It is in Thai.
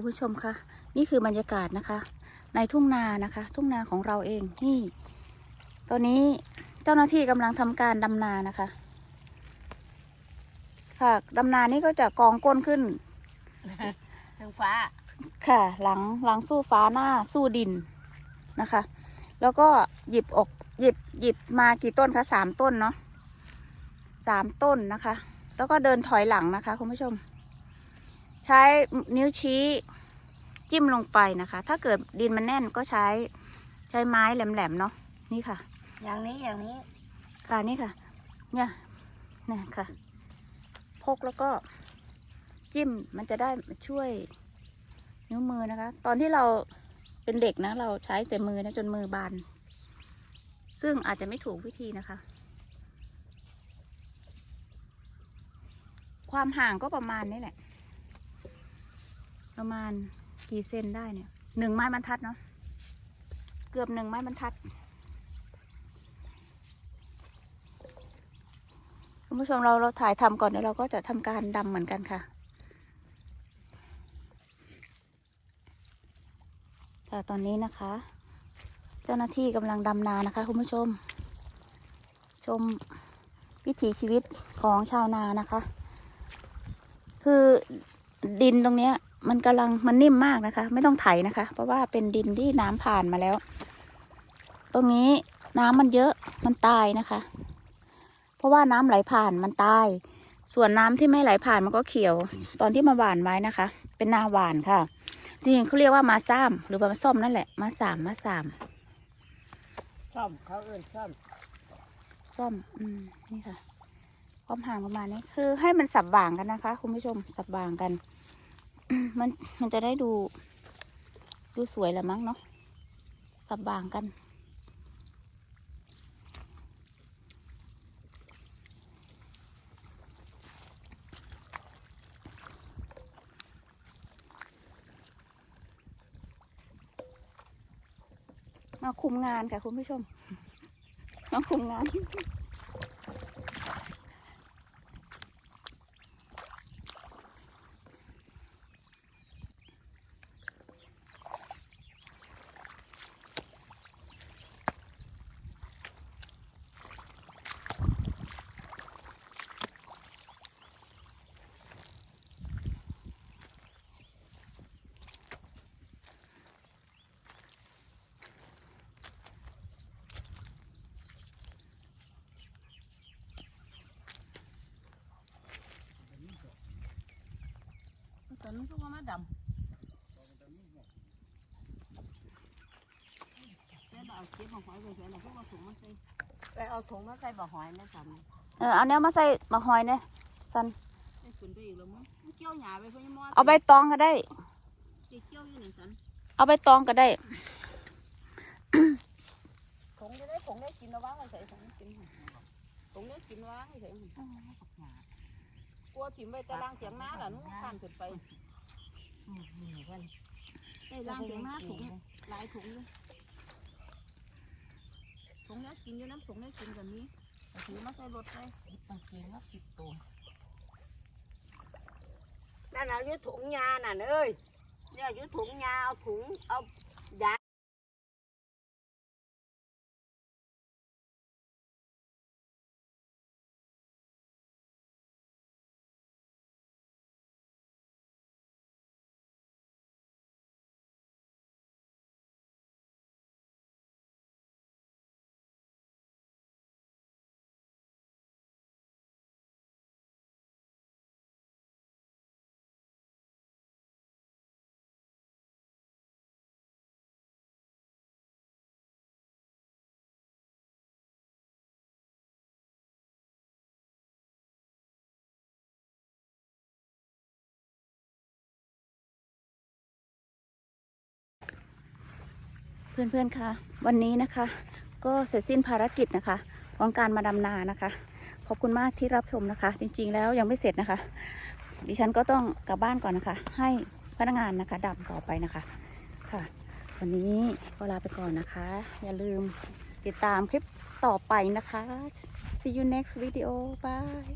คุณผู้ชมคะนี่คือบรรยากาศนะคะ ในทุ่งนานะคะ ทุ่งนาของเราเองนี่ตอนนี้เจ้าหน้าที่กำลังทำการดำนานะคะค่ะดำนานี่ก็จะกองก้นขึ้นทางฟ้า ค่ะ หลังหลังสู้ฟ้าหน้าสู้ดินนะคะ แล้วก็หยิบออกหยิบหยิบมากี่ต้นคะสามต้นเนาะสามต้นนะคะ แล้วก็เดินถอยหลังนะคะคุณผู้ชม ใช้นิ้วชี้จิ้มลงไปนะคะ ถ้าเกิดดินมันแน่นก็ใช้ใช้ไม้แหลมๆเนาะนี่ค่ะ อย่างนี้อย่างนี้ค่ะนี่ค่ะ เนี่ยเนี่ยค่ะ พกแล้วก็จิ้มมันจะได้ช่วยนิ้วมือนะคะ ตอนที่เราเป็นเด็กนะ เราใช้แต่มือนะจนมือบาน ซึ่งอาจจะไม่ถูกวิธีนะคะ ความห่างก็ประมาณนี้แหละ ประมาณกี่เซนได้เนี่ยหนึ่งไม้บรรทัดเนาะเกือบหนึ่งไม้บรรทัดคุณผู้ชมเราเราถ่ายทำก่อนเดี๋ยวเราก็จะทำการดำเหมือนกันค่ะแต่ตอนนี้นะคะ เจ้าหน้าที่กำลังดำนานะคะ คุณผู้ชม ชมวิถีชีวิตของชาวนานะคะ คือดินตรงเนี้ย มันกำลังมันนิ่มมากนะคะ ไม่ต้องไถนะคะ เพราะว่าเป็นดินที่น้ำผ่านมาแล้ว ตรงนี้น้ำมันเยอะมันตายนะคะ เพราะว่าน้ำไหลผ่านมันตาย ส่วนน้ำที่ไม่ไหลผ่านมันก็เขียว ตอนที่มาหว่านไว้นะคะ เป็นนาหวานค่ะ จริงๆเขาเรียกว่ามาซ้ำหรือว่ามาส้มนั่นแหละ มาสามมาสามซ่อมเขาเอื่นซ่อมส้มอืมนี่ค่ะความห่างประมาณนี้คือให้มันสับว่างกันนะคะ คุณผู้ชมสับว่างกัน มันมันจะได้ดู ดูสวยละมั้งเนาะสับว่างกัน มาคุมงานค่ะคุณผู้ชมมาคุมงาน ตอนนี้ก็ว่ามาดำเจ๊เอาเก็บของหอยไปเฉยนะพวกเอาถุงมาใส่ไปเอาถุงมาใส่บ่อหอยนะสันเออเอาเนี้ยมาใส่มะหอยเนี่ยสันไอ้คุณไปอีกแล้วมั้งมันเกี่ยวหยาไปเพื่อนมอเอาใบตองก็ได้เกี่ยวอยู่หนึ่งสันเอาใบตองก็ได้ถุงจะได้ถุงได้กินระวังใส่ถุงกินถุงได้กินระวังใส่ก ลัวถิ่มไปแต่ล่างเสียงน้าล่ะนู้นข้ามขึ้นไปได้ล่างเสียงน้าถุงหลายถุงเลยถุงนี้กินอยู่น้ำถุงนี้กินแบบนี้ถือมาใส่รถไปบางทีก็สิบตัวนั่นเอาอยู่ถุงยาน่ะเอ้ยเนี่ยอยู่ถุงยาเอาถุงเอายา เพื่อนๆค่ะวันนี้นะคะ ก็เสร็จสิ้นภารกิจนะคะ ของการมาดำนานะคะ ขอบคุณมากที่รับชมนะคะ จริงๆแล้วยังไม่เสร็จนะคะ ดิฉันก็ต้องกลับบ้านก่อนนะคะ ให้พนักงานนะคะดำต่อไปนะคะค่ะ วันนี้ก็ลาไปก่อนนะคะ อย่าลืมติดตามคลิปต่อไปนะคะ see you next video bye